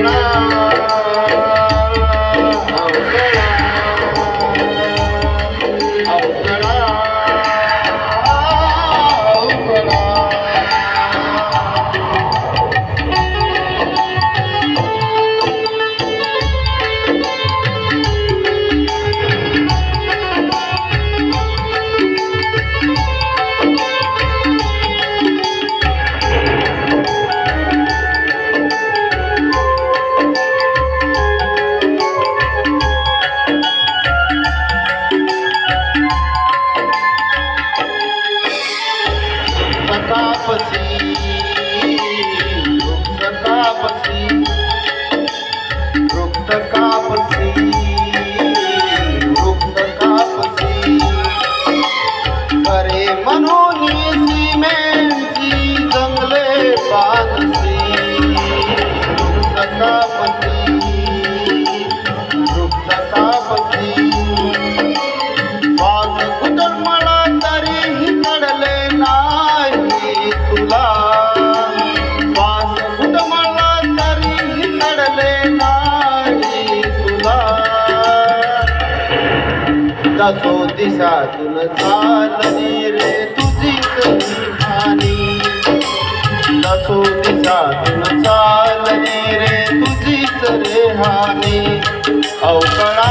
না तपसी तपसी जातो दिसातून चालली रे तुझी संधानी जातो दिसातून चालली रे तुझी रे हानी. अवकळा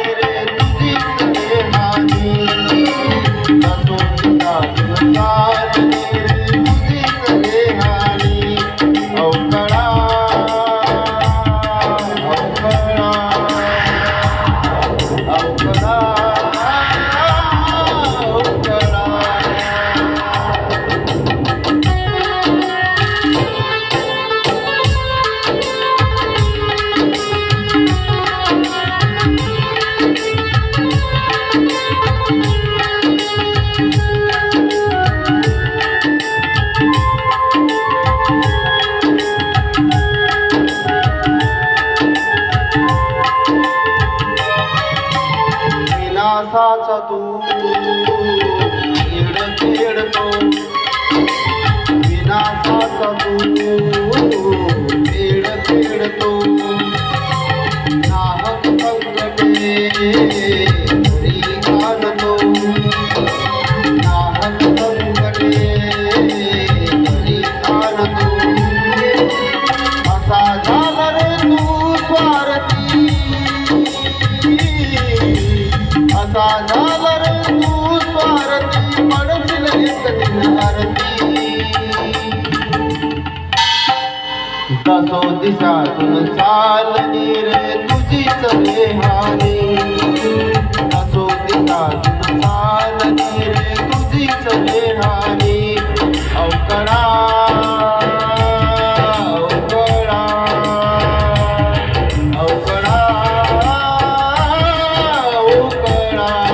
सावर तू स्वारती पडतील आरती कसो दिसातून चालली रे तुझी चेहारी कसो दिसातून चालली रे तुझी चेहारी अवकडा Bye.